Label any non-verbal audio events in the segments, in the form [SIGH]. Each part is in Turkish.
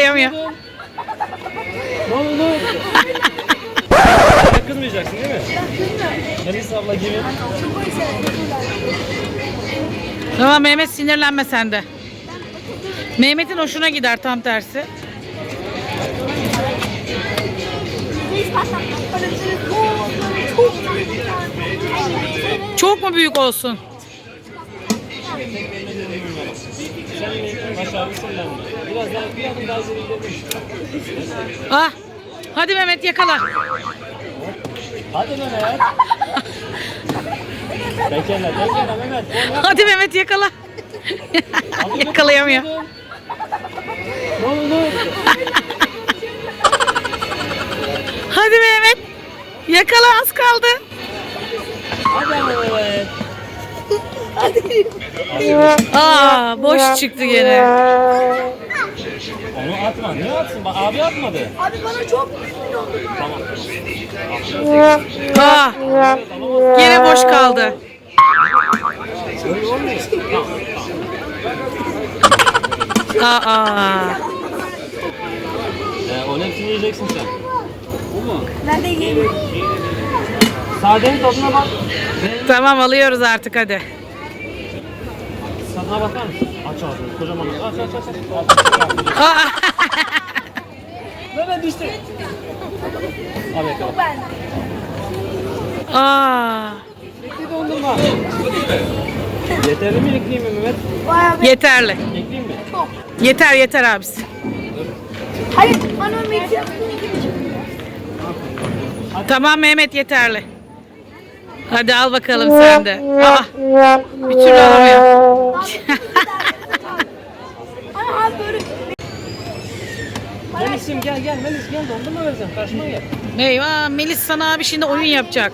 Yakalayamıyor. Ne oldu? Kızmayacaksın değil mi? Melisa abla gibi. Tamam Mehmet sinirlenme sen de. Mehmet'in hoşuna gider tam tersi. Çok mu büyük olsun? Sen Ah. Hadi Mehmet yakala. Hadi Mehmet. Tekerle, tekerle Mehmet. Hadi Mehmet yakala. Yakalayamıyor. Ne oldu? Hadi Mehmet. Yakala az kaldı. Hadi Mehmet. Aa boş çıktı gene. Onu atma. Niye atsın? Bak abi atmadı. Abi bana çok Tamam. Aa gene boş kaldı. Aa. Ee, onun hepsini yiyeceksin sen. Bu mu? Nerede yiyeyim? Sadenin tadına bak. Tamam alıyoruz artık hadi. Tadına bakar mısın? Aç ağzını. Kocaman. Aç aç aç. aç. [LAUGHS] Mehmet düştü. Al bakalım. Aa. Ekli dondurma. Yeterli mi ekleyeyim mi Mehmet? Yeterli. Ekleyeyim mi? Yeter yeter abisi. Hayır bana mektup. Tamam Mehmet yeterli. Hadi al bakalım sen de. Aa, bir türlü alamıyor. Ama abi böyle... Melis'im gel gel Melis gel dondurma vereceğim. Karşıma gel. Eyvah Melis sana abi şimdi oyun yapacak.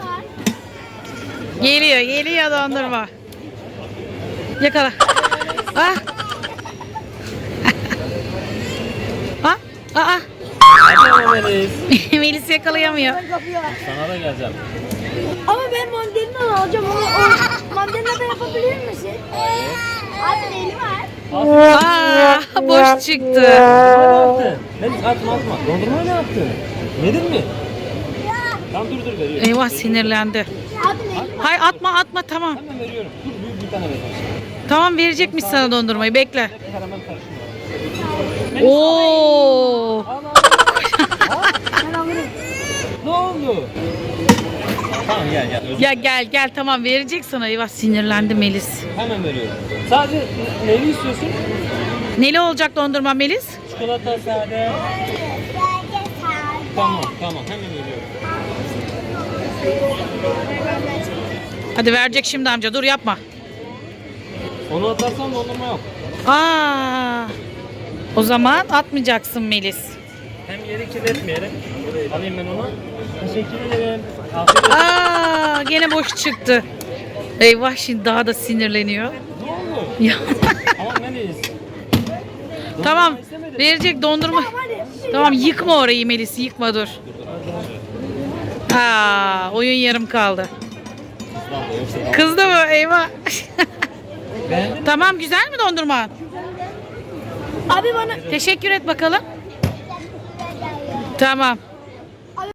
Geliyor geliyor dondurma. Yakala. Ah. [LAUGHS] ah. Aa. Hadi ama Melis. [LAUGHS] Melis yakalayamıyor. Sana da geleceğim. Ama ben mandalina alacağım onu. O mandalina da yapabilir misin? Abi neyli var? Aa, boş çıktı. Ne yaptın? Melis atma atma. Dondurma ne yaptın? Yedin mi? Tamam dur dur veriyorum. Eyvah sinirlendi. Hay atma atma tamam. Hemen veriyorum. Dur büyük bir tane vereceğim. Tamam verecekmiş sana dondurmayı bekle. Karşıma. Oo. Ben. Ne oldu? Tamam gel gel. Özür- Ya gel gel tamam verecek sana. Eyvah sinirlendi Melis. Hemen veriyorum. Sadece neyli istiyorsun? Neli olacak dondurma Melis? Çikolata sade. Tamam tamam hemen veriyorum. Hadi verecek şimdi amca dur yapma. Onu atarsan dondurma yok. Aa. O zaman atmayacaksın Melis. Hem yeri kirletmeyelim. Alayım ben onu. Teşekkür ederim. Afiyet olsun. Aa gene boş çıktı. Eyvah şimdi daha da sinirleniyor. Ne oldu? Ya. Ama Melis. Tamam verecek dondurma. Tamam yıkma orayı Melis yıkma dur. Aa oyun yarım kaldı. Kızdı mı? Eyvah. Tamam güzel mi dondurman? Abi bana... Teşekkür et bakalım. Tamam.